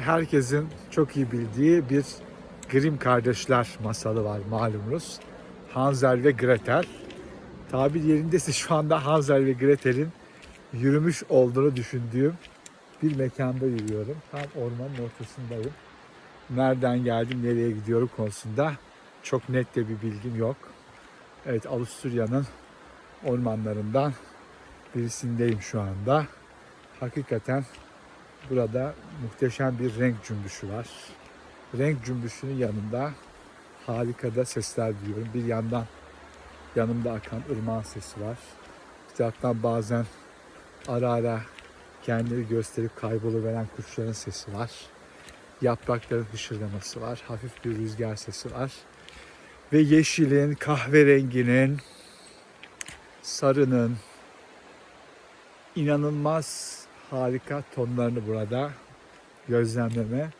Herkesin çok iyi bildiği bir Grimm kardeşler masalı var malumunuz. Hansel ve Gretel. Tabir yerindeyse şu anda Hansel ve Gretel'in yürümüş olduğunu düşündüğüm bir mekanda yürüyorum. Tam ormanın ortasındayım. Nereden geldim, nereye gidiyorum konusunda çok net de bir bilgim yok. Evet, Avusturya'nın ormanlarından birisindeyim şu anda. Hakikaten burada muhteşem bir renk cümbüşü var. Renk cümbüşünün yanında harika da sesler duyuyorum. Bir yandan yanımda akan ırmağın sesi var. Bir taraftan bazen ara ara kendini gösterip kayboluveren kuşların sesi var. Yaprakların hışırdaması var. Hafif bir rüzgar sesi var. Ve yeşilin, kahverenginin, sarının inanılmaz harika tonlarını burada gözlemleme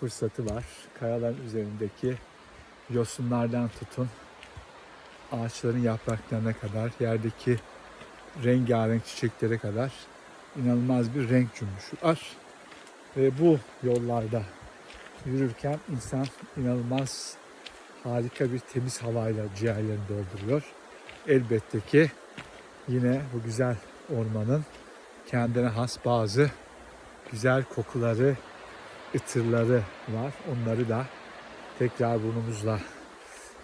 fırsatı var. Kayaların üzerindeki yosunlardan tutun ağaçların yapraklarına kadar, yerdeki rengarenk çiçeklere kadar inanılmaz bir renk cümbüşü var. Ve bu yollarda yürürken insan inanılmaz harika bir temiz havayla ciğerlerini dolduruyor. Elbette ki yine bu güzel ormanın kendine has bazı güzel kokuları, ıtırları var. Onları da tekrar burnumuzla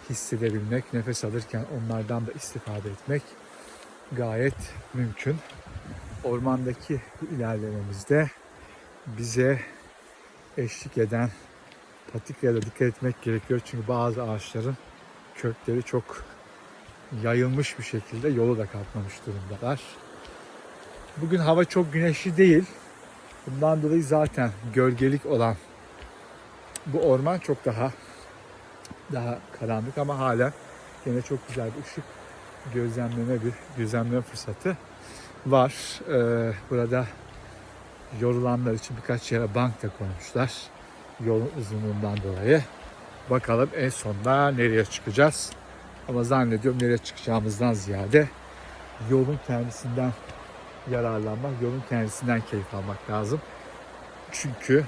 hissedebilmek, nefes alırken onlardan da istifade etmek gayet mümkün. Ormandaki ilerlememizde bize eşlik eden patikaya da dikkat etmek gerekiyor. Çünkü bazı ağaçların kökleri çok yayılmış bir şekilde yolu da kapmamış durumdalar. Bugün hava çok güneşli değil. Bundan dolayı zaten gölgelik olan bu orman çok daha daha karanlık ama hala yine çok güzel bir ışık gözlemleme bir gözlemleme fırsatı var. Ee, burada yorulanlar için birkaç yere bank da koymuşlar. Yolun uzunluğundan dolayı. Bakalım en sonunda nereye çıkacağız. Ama zannediyorum nereye çıkacağımızdan ziyade yolun kendisinden yararlanmak, yolun kendisinden keyif almak lazım. Çünkü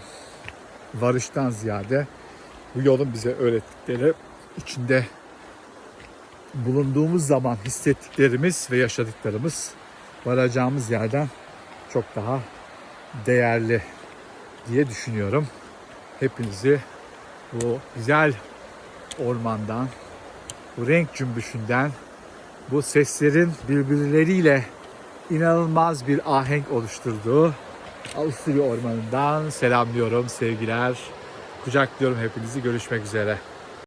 varıştan ziyade bu yolun bize öğrettikleri içinde bulunduğumuz zaman hissettiklerimiz ve yaşadıklarımız varacağımız yerden çok daha değerli diye düşünüyorum. Hepinizi bu güzel ormandan, bu renk cümbüşünden, bu seslerin birbirleriyle inanılmaz bir ahenk oluşturduğu Avusturya ormanından selamlıyorum sevgiler. Kucaklıyorum hepinizi. Görüşmek üzere.